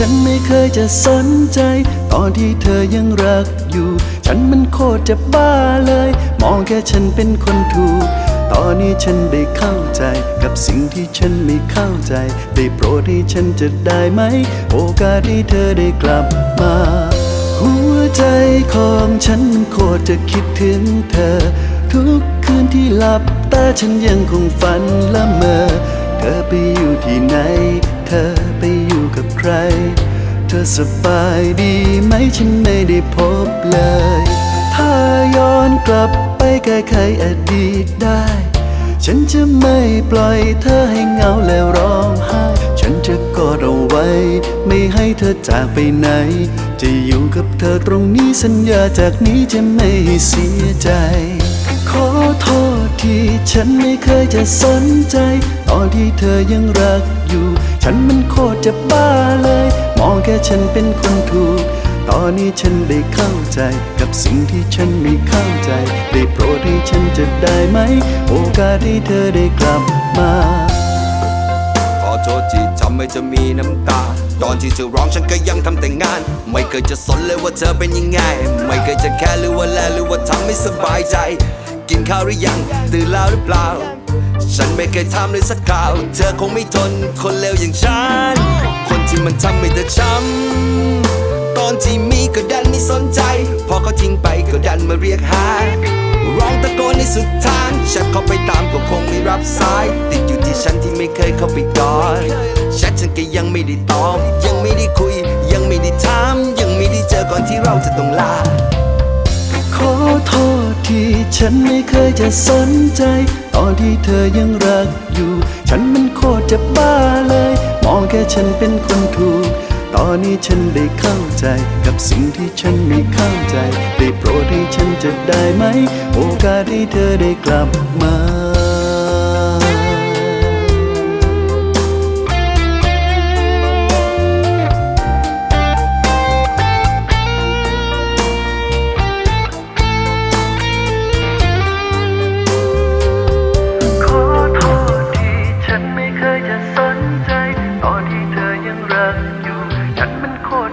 ฉันไม่เคยจะสนใจ ตอนที่เธอยังรักอยู่ ฉันมันโคตรจะบ้าเลย มองแค่ฉันเป็นคนถูก ตอนนี้ฉันได้เข้าใจ กับสิ่งที่ฉันไม่เข้าใจ ได้โปรดให้ฉันจะได้ไหม โอกาสที่เธอได้กลับมา หัวใจของฉันมันโคตรจะคิดถึงเธอ ทุกคืนที่หลับตาฉันยังคงฝันละเมอ เธอไปอยู่ที่ไหนเธอ สบายดีไหมฉันไม่ได้พบเลย ถ้าย้อนกลับไปแก้ไขอดีตได้ ฉันจะไม่ปล่อยเธอให้เหงาและร้องไห้ ฉันจะกอดเอาไว้ ไม่ให้เธอจากไปไหน จะอยู่กับเธอตรงนี้สัญญาจากนี้จะไม่เสียใจ ขอโทษที่ฉันไม่เคยจะสนใจ ตอนที่เธอยังรักอยู่ ฉันมันโคตรจะบ้าเลย มองแค่ฉันเป็นคนถูก ตอนนี้ฉันได้เข้าใจ กับสิ่งที่ฉันไม่เข้าใจ ได้โปรดให้ฉันจะได้ไหม โอกาสที่เธอได้กลับมา ขอโทษที่ทำให้เธอมีน้ำตา ตอนที่เธอร้องฉันก็ยังทำแต่งาน ไม่เคยจะสนเลยว่าเธอเป็นยังไง ไม่เคยจะแค่หรือว่าแลหรือว่าทำให้สบายใจ กินข้าวหรือยังตื่นแล้วหรือเปล่า ฉันไม่เคยทำเลยสักคราว เธอคงไม่ทนคนเลวอย่างฉันคน ที่มันทำให้เธอช้ำตอนที่มีก็ดันไม่สนใจ พอเขาทิ้งไปก็ดันมาเรียกหา ร้องตะโกนในสุดทางแชทเข้าไปตามก็คงไม่รับสาย ติดอยู่ที่ฉันที่ไม่เคยเข้าไปกอดแชทฉันก็ยังไม่ได้ตอบยังไม่ได้คุย ยังไม่ได้ถามยังไม่ได้เจอก่อนที่เราจะต้องลาขอโทษที่ฉันไม่เคยจะสนใจ ตอนที่เธอยังรักอยู่ ฉันมันโคตรจะบ้าเลย องแค่ฉันเป็นคนถูก ตอนนี้ฉันได้เข้าใจ กับสิ่งที่ฉันไม่เข้าใจ ได้โปรดให้ฉันจะได้ไหม โอกาสที่เธอได้กลับมา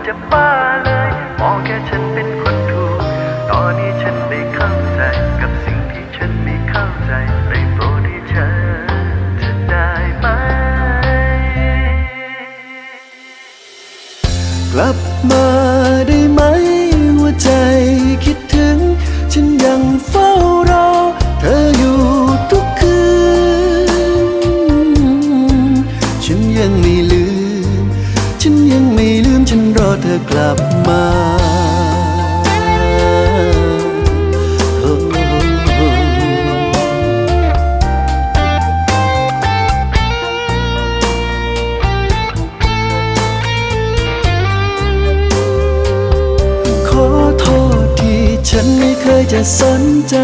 จะบ้าเลยมองแค่ฉัน ไม่เคยจะสนใจ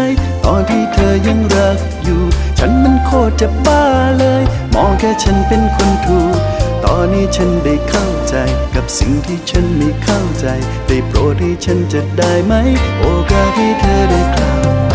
ตอนที่เธอยังรักอยู่ ฉันมันโคตรจะบ้าเลย มองแค่ฉันเป็นคนถูก ตอนนี้ฉันได้เข้าใจ กับสิ่งที่ฉันไม่เข้าใจ ได้โปรดให้ฉันจะได้ไหม โอกาสที่เธอได้กลับ